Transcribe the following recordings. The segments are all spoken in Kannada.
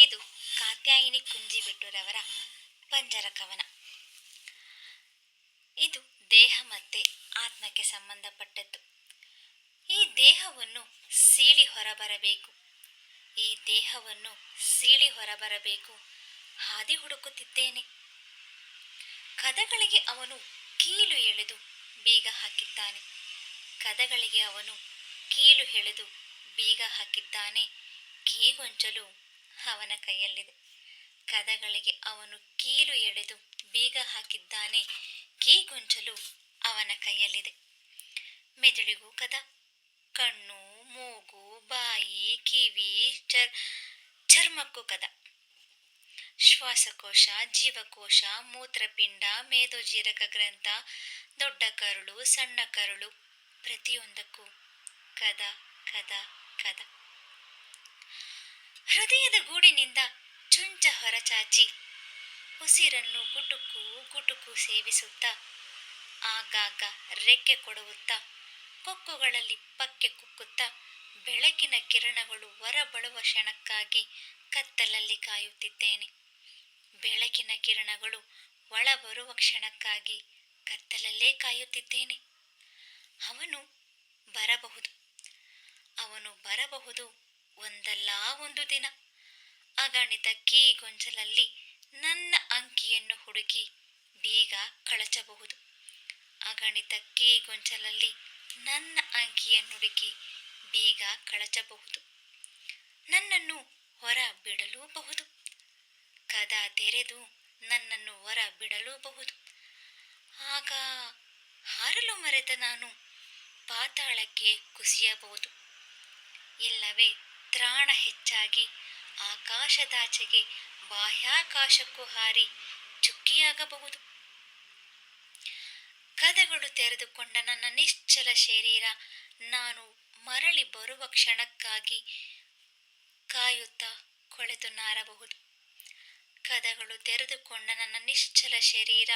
ಇದು ಕಾತ್ಯಾಯಿನಿ ಕುಂಜಿಬಿಟ್ಟುರವರ ಪಂಜರ ಕವನ. ಇದು ದೇಹ ಮತ್ತೆ ಆತ್ಮಕ್ಕೆ ಸಂಬಂಧಪಟ್ಟದ್ದು. ಈ ದೇಹವನ್ನು ಸೀಳಿ ಹೊರಬರಬೇಕು. ಈ ದೇಹವನ್ನು ಸೀಳಿ ಹೊರಬರಬೇಕು ಹಾದಿ ಹುಡುಕುತ್ತಿದ್ದೇನೆ. ಕದಗಳಿಗೆ ಅವನು ಕೀಲು ಎಳೆದು ಬೀಗ ಹಾಕಿದ್ದಾನೆ. ಕದಗಳಿಗೆ ಅವನು ಕೀಲು ಎಳೆದು ಬೀಗ ಹಾಕಿದ್ದಾನೆ. ಕೀಗೊಂಚಲು ಅವನ ಕೈಯಲ್ಲಿದೆ. ಕದಗಳಿಗೆ ಅವನು ಕೀಲು ಎಳೆದು ಬೀಗ ಹಾಕಿದ್ದಾನೆ. ಕೀ ಕೀಗೊಂಚಲು ಅವನ ಕೈಯಲ್ಲಿದೆ. ಮೆದುಳಿಗೂ ಕದ. ಕಣ್ಣು, ಮೂಗು, ಬಾಯಿ, ಕಿವಿ, ಚರ್, ಚರ್ಮಕ್ಕೂ ಕದ. ಶ್ವಾಸಕೋಶ, ಜೀವಕೋಶ, ಮೂತ್ರಪಿಂಡ, ಮೇದೋಜೀರಕ ಗ್ರಂಥ, ದೊಡ್ಡ ಕರುಳು, ಸಣ್ಣ ಕರುಳು ಪ್ರತಿಯೊಂದಕ್ಕೂ ಕದ ಕದ ಕದ. ಹೃದಯದ ಗೂಡಿನಿಂದ ಚುಂಚ ಹೊರಚಾಚಿ ಉಸಿರನ್ನು ಗುಟುಕು ಗುಟುಕು ಸೇವಿಸುತ್ತಾ, ಆಗಾಗ ರೆಕ್ಕೆ ಕೊಡುತ್ತಾ, ಕೊಕ್ಕುಗಳಲ್ಲಿ ಪಕ್ಕೆ ಕುಕ್ಕುತ್ತಾ, ಬೆಳಕಿನ ಕಿರಣಗಳು ಹೊರಬಳುವ ಕ್ಷಣಕ್ಕಾಗಿ ಕತ್ತಲಲ್ಲಿ ಕಾಯುತ್ತಿದ್ದೇನೆ. ಬೆಳಕಿನ ಕಿರಣಗಳು ಒಳ ಬರುವ ಕ್ಷಣಕ್ಕಾಗಿ ಕತ್ತಲಲ್ಲೇ ಕಾಯುತ್ತಿದ್ದೇನೆ. ಅವನು ಬರಬಹುದು. ಅವನು ಬರಬಹುದು ಒಂದಲ್ಲ ಒಂದು ದಿನ. ಅಗಣಿತ ಕೀಗೊಂಚಲಲ್ಲಿ ನನ್ನ ಅಂಕಿಯನ್ನು ಹುಡುಕಿ ಬೀಗ ಕಳಚಬಹುದು. ಅಗಣಿತ ಕೀಗೊಂಚಲಲ್ಲಿ ನನ್ನ ಅಂಕಿಯನ್ನು ಹುಡುಕಿ ಬೀಗ ಕಳಚಬಹುದು. ನನ್ನನ್ನು ಹೊರ ಬಿಡಲೂಬಹುದು. ಕದ ತೆರೆದು ನನ್ನನ್ನು ಹೊರ ಬಿಡಲೂಬಹುದು. ಆಗ ಹಾರಲು ಮರೆತ ನಾನು ಪಾತಾಳಕ್ಕೆ ಕುಸಿಯಬಹುದು. ಇಲ್ಲವೇ ತ್ರಾಣ ಹೆಚ್ಚಾಗಿ ಆಕಾಶದಾಚೆಗೆ ಬಾಹ್ಯಾಕಾಶಕ್ಕೂ ಹಾರಿ ಚುಕ್ಕಿಯಾಗಬಹುದು. ಕದಗಳು ತೆರೆದುಕೊಂಡ ನನ್ನ ನಿಶ್ಚಲ ಶರೀರ, ನಾನು ಮರಳಿ ಬರುವ ಕ್ಷಣಕ್ಕಾಗಿ ಕಾಯುತ್ತಾ ಕೊಳೆದು ನಾರಬಹುದು. ಕದಗಳು ತೆರೆದುಕೊಂಡ ನನ್ನ ನಿಶ್ಚಲ ಶರೀರ,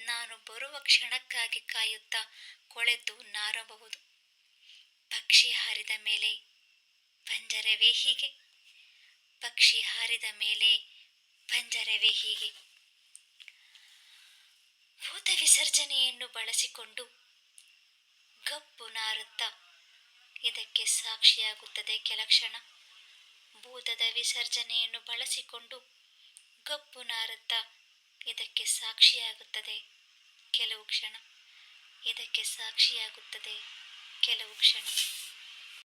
ನಾನು ಬರುವ ಕ್ಷಣಕ್ಕಾಗಿ ಕಾಯುತ್ತಾ ಕೊಳೆದು ನಾರಬಹುದು. ಪಕ್ಷಿ ಹಾರಿದ ಮೇಲೆ ಪಂಜರವೇ ಹೀಗೆ? ಪಕ್ಷಿ ಹಾರಿದ ಮೇಲೆ ಪಂಜರವೇ ಹೀಗೆ? ಭೂತ ವಿಸರ್ಜನೆಯನ್ನು ಬಳಸಿಕೊಂಡು ಗಪ್ಪು ನಾರುತ್ತ ಇದಕ್ಕೆ ಸಾಕ್ಷಿಯಾಗುತ್ತದೆ ಕೆಲ ಕ್ಷಣ ಭೂತದ ವಿಸರ್ಜನೆಯನ್ನು ಬಳಸಿಕೊಂಡು ಗಪ್ಪು ನಾರುತ್ತ ಇದಕ್ಕೆ ಸಾಕ್ಷಿಯಾಗುತ್ತದೆ ಕೆಲವು ಕ್ಷಣ. ಇದಕ್ಕೆ ಸಾಕ್ಷಿಯಾಗುತ್ತದೆ ಕೆಲವು ಕ್ಷಣ.